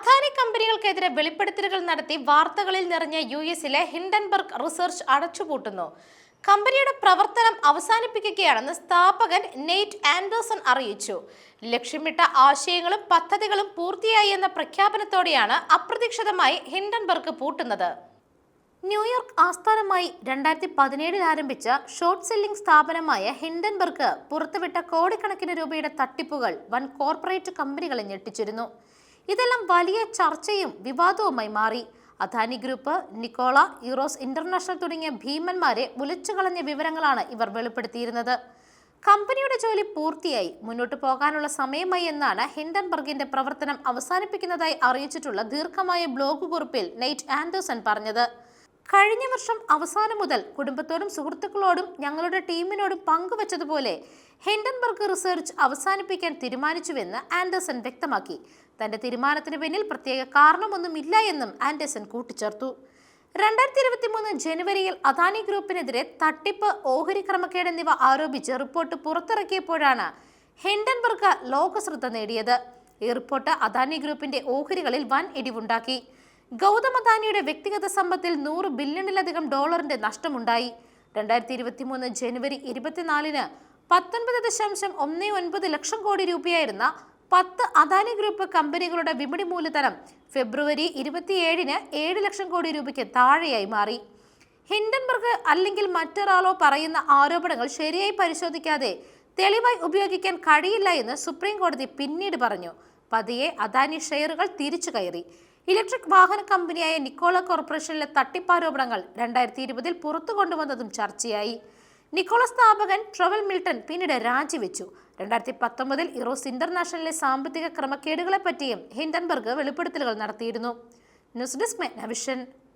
അദാനി കമ്പനികൾക്കെതിരെ വെളിപ്പെടുത്തലുകൾ നടത്തി വാർത്തകളിൽ നിറഞ്ഞ യു എസിലെ ഹിൻഡൻബർഗ് റിസർച്ച് അടച്ചുപൂട്ടുന്നു. കമ്പനിയുടെ പ്രവർത്തനം അവസാനിപ്പിക്കുകയാണെന്ന് സ്ഥാപകൻ നെയ്റ്റ് ആൻഡേഴ്സൺ അറിയിച്ചു. ലക്ഷ്യമിട്ട ആശയങ്ങളും പദ്ധതികളും പൂർത്തിയായി എന്ന പ്രഖ്യാപനത്തോടെയാണ് അപ്രതീക്ഷിതമായി ഹിൻഡൻബർഗ് പൂട്ടുന്നത്. ന്യൂയോർക്ക് ആസ്ഥാനമായി രണ്ടായിരത്തി പതിനേഴിൽ ആരംഭിച്ച ഷോർട്ട് സെല്ലിംഗ് സ്ഥാപനമായ ഹിൻഡൻബർഗ് പുറത്തുവിട്ട കോടിക്കണക്കിന് രൂപയുടെ തട്ടിപ്പുകൾ വൻ കോർപ്പറേറ്റ് കമ്പനികളെ ഞെട്ടിച്ചിരുന്നു. ഇതെല്ലാം വലിയ ചർച്ചയും വിവാദവുമായി മാറി. Adani group Nikola Eros international തുടങ്ങിയ ഭീമന്മാരെ ഉലച്ചുകളഞ്ഞ വിവരങ്ങളാണ് ഇവർ വെളിപ്പെടുത്തിയിരുന്നത്. കമ്പനിയുടെ ജോലി പൂർത്തിയായി. മുന്നോട്ട് പോകാനുള്ള സമയമായി എന്നാണ് ഹിൻഡൻബർഗിന്റെ പ്രവർത്തനം അവസാനിപ്പിക്കുന്നതായി അറിയിച്ചിട്ടുള്ള ദീർഘമായ ബ്ലോഗ് കുറിപ്പിൽ നെയ്റ്റ് ആൻഡേഴ്സൺ പറഞ്ഞത്. കഴിഞ്ഞ വർഷം അവസാനം മുതൽ കുടുംബത്തോടും സുഹൃത്തുക്കളോടും ഞങ്ങളുടെ ടീമിനോടും പങ്കുവച്ചതുപോലെ ഹിൻഡൻബർഗ് റിസർച്ച് അവസാനിപ്പിക്കാൻ തീരുമാനിച്ചുവെന്ന് ആൻഡേഴ്സൺ വ്യക്തമാക്കി. തന്റെ തീരുമാനത്തിന് പിന്നിൽ പ്രത്യേക കാരണമൊന്നുമില്ല എന്നും ആൻഡേഴ്സൺ കൂട്ടിച്ചേർത്തു. രണ്ടായിരത്തി ഇരുപത്തി മൂന്ന് ജനുവരിയിൽ അദാനി ഗ്രൂപ്പിനെതിരെ തട്ടിപ്പ് ഓഹരി ക്രമക്കേട് എന്നിവ ആരോപിച്ച് റിപ്പോർട്ട് പുറത്തിറക്കിയപ്പോഴാണ് ഹിൻഡൻബർഗ് ലോകശ്രദ്ധ നേടിയത്. ഈ റിപ്പോർട്ട് അദാനി ഗ്രൂപ്പിന്റെ ഓഹരികളിൽ വൻ ഇടിവുണ്ടാക്കി. ഗൗതം അദാനിയുടെ വ്യക്തിഗത സമ്പത്തിൽ നൂറ് ബില്യണിലധികം ഡോളറിന്റെ നഷ്ടമുണ്ടായി. രണ്ടായിരത്തി ഇരുപത്തി മൂന്ന് ജനുവരി ഇരുപത്തിനാലിന് പത്തൊൻപത് ദശാംശം ഒന്ന് ഒൻപത് ലക്ഷം കോടി രൂപയായിരുന്ന പത്ത് അദാനി ഗ്രൂപ്പ് കമ്പനികളുടെ വിപണി മൂലധനം ഫെബ്രുവരി ഇരുപത്തിയേഴിന് ഏഴ് ലക്ഷം കോടി രൂപയ്ക്ക് താഴെയായി മാറി. ഹിൻഡൻബർഗ് അല്ലെങ്കിൽ മറ്റൊരാളോ പറയുന്ന ആരോപണങ്ങൾ ശരിയായി പരിശോധിക്കാതെ തെളിവായി ഉപയോഗിക്കാൻ കഴിയില്ല എന്ന് സുപ്രീം കോടതി പിന്നീട് പറഞ്ഞു. പതിയെ അദാനി ഷെയറുകൾ തിരിച്ചു കയറി. ഇലക്ട്രിക് വാഹന കമ്പനിയായ നിക്കോള കോർപ്പറേഷനിലെ തട്ടിപ്പാരോപണങ്ങൾ രണ്ടായിരത്തി ഇരുപതിൽ പുറത്തു കൊണ്ടുവന്നതും ചർച്ചയായി. നിക്കോള സ്ഥാപകൻ ട്രവൽ മിൽട്ടൺ പിന്നീട് രാജിവെച്ചു. രണ്ടായിരത്തി പത്തൊമ്പതിൽ ഇറോസ് ഇന്റർനാഷണലിലെ സാമ്പത്തിക ക്രമക്കേടുകളെ പറ്റിയും ഹിൻഡൻബർഗ് വെളിപ്പെടുത്തലുകൾ നടത്തിയിരുന്നു. News desk മെഗ്നവിഷൻ.